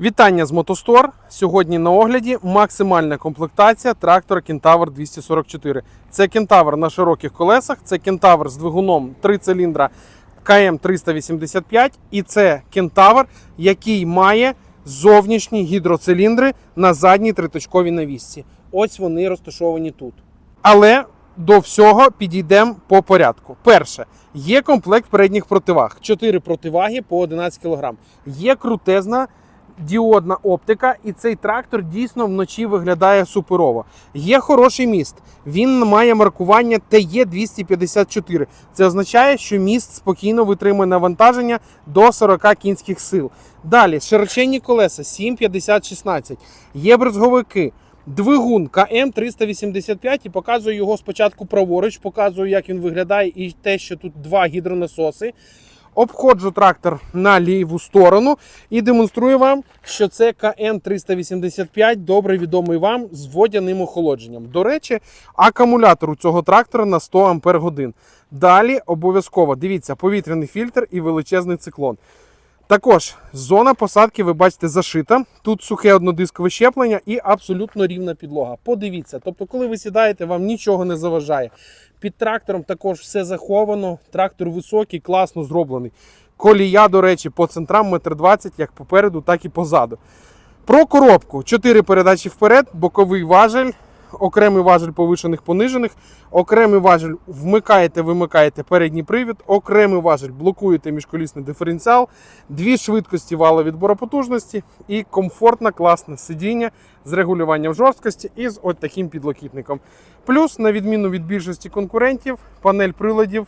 Вітання з Мотостор. Сьогодні на огляді максимальна комплектація трактора Кентавр 244. Це кентавр на широких колесах, це кентавр з двигуном 3 циліндра КМ 385 і це кентавр, який має зовнішні гідроциліндри на задній триточковій навісці. Ось вони розташовані тут. Але до всього підійдемо по порядку. Перше, є комплект передніх противаг. 4 противаги по 11 кг. Є крутезна діодна оптика, і цей трактор дійсно вночі виглядає суперово. Є хороший міст. Він має маркування ТЕ254. Це означає, що міст спокійно витримує навантаження до 40 кінських сил. Далі широченні колеса 750-16. Є брезговики. Двигун КМ 385 і показую його спочатку праворуч, показую, як він виглядає, і те, що тут два гідронасоси. Обходжу трактор на ліву сторону і демонструю вам, що це КН 385, добре відомий вам з водяним охолодженням. До речі, акумулятор у цього трактора на 100 Ампер годин. Далі обов'язково дивіться повітряний фільтр і величезний циклон. Також зона посадки, ви бачите, зашита. Тут сухе однодискове щеплення і абсолютно рівна підлога. Подивіться, тобто, коли ви сідаєте, вам нічого не заважає. Під трактором також все заховано. Трактор високий, класно зроблений. Колія, до речі, по центрам 1,20 м, як попереду, так і позаду. Про коробку: 4 передачі вперед, боковий важель, окремий важель повишених понижених, окремий важель вмикаєте, вимикаєте передній привід, окремий важель блокуєте міжколісний диференціал, дві швидкості вала відбору потужності і комфортне класне сидіння з регулюванням жорсткості і з от таким підлокітником. Плюс, на відміну від більшості конкурентів, панель приладів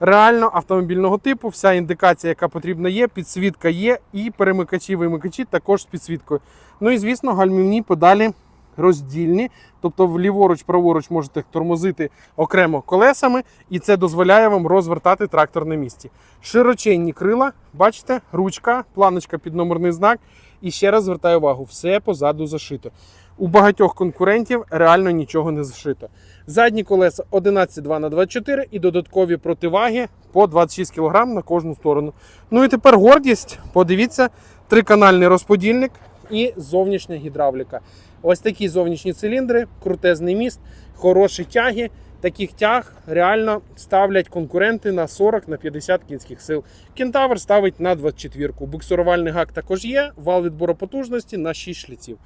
реально автомобільного типу. Вся індикація, яка потрібна, є, підсвітка є, і перемикачі, вимикачі також з підсвіткою. Ну і звісно, гальмівні педалі роздільні, тобто ліворуч, праворуч можете тормозити окремо колесами, і це дозволяє вам розвертати трактор на місці. Широченні крила, бачите, ручка, планочка під номерний знак. І ще раз звертаю увагу, все позаду зашито. У багатьох конкурентів реально нічого не зашито. Задні колеса 11,2 на 24 і додаткові противаги по 26 кг на кожну сторону. Ну і тепер гордість. Подивіться, триканальний розподільник і зовнішня гідравліка. Ось такі зовнішні циліндри, крутезний міст, хороші тяги. Таких тяг реально ставлять конкуренти на 40 на 50 кінських сил. Кентавр ставить на 24. Буксурувальний гак також є, вал відбору потужності на 6 шліців.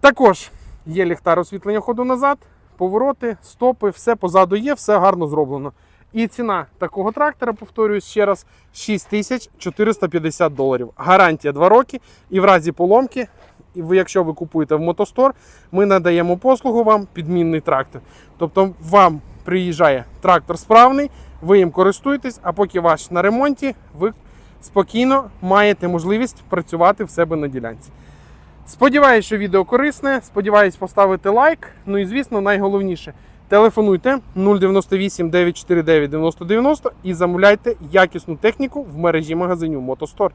Також є ліхтар освітлення ходу назад, повороти, стопи, все позаду є, все гарно зроблено. І ціна такого трактора, повторюсь ще раз, 6450 доларів. Гарантія 2 роки. І в разі поломки, якщо ви купуєте в Мотостор, ми надаємо послугу вам підмінний трактор. Тобто вам приїжджає трактор справний, ви їм користуєтесь, а поки ваш на ремонті, ви спокійно маєте можливість працювати в себе на ділянці. Сподіваюсь, що відео корисне. Сподіваюсь, поставити лайк. Ну і звісно, найголовніше. Телефонуйте 098 949 9090 і замовляйте якісну техніку в мережі магазинів Мотостор.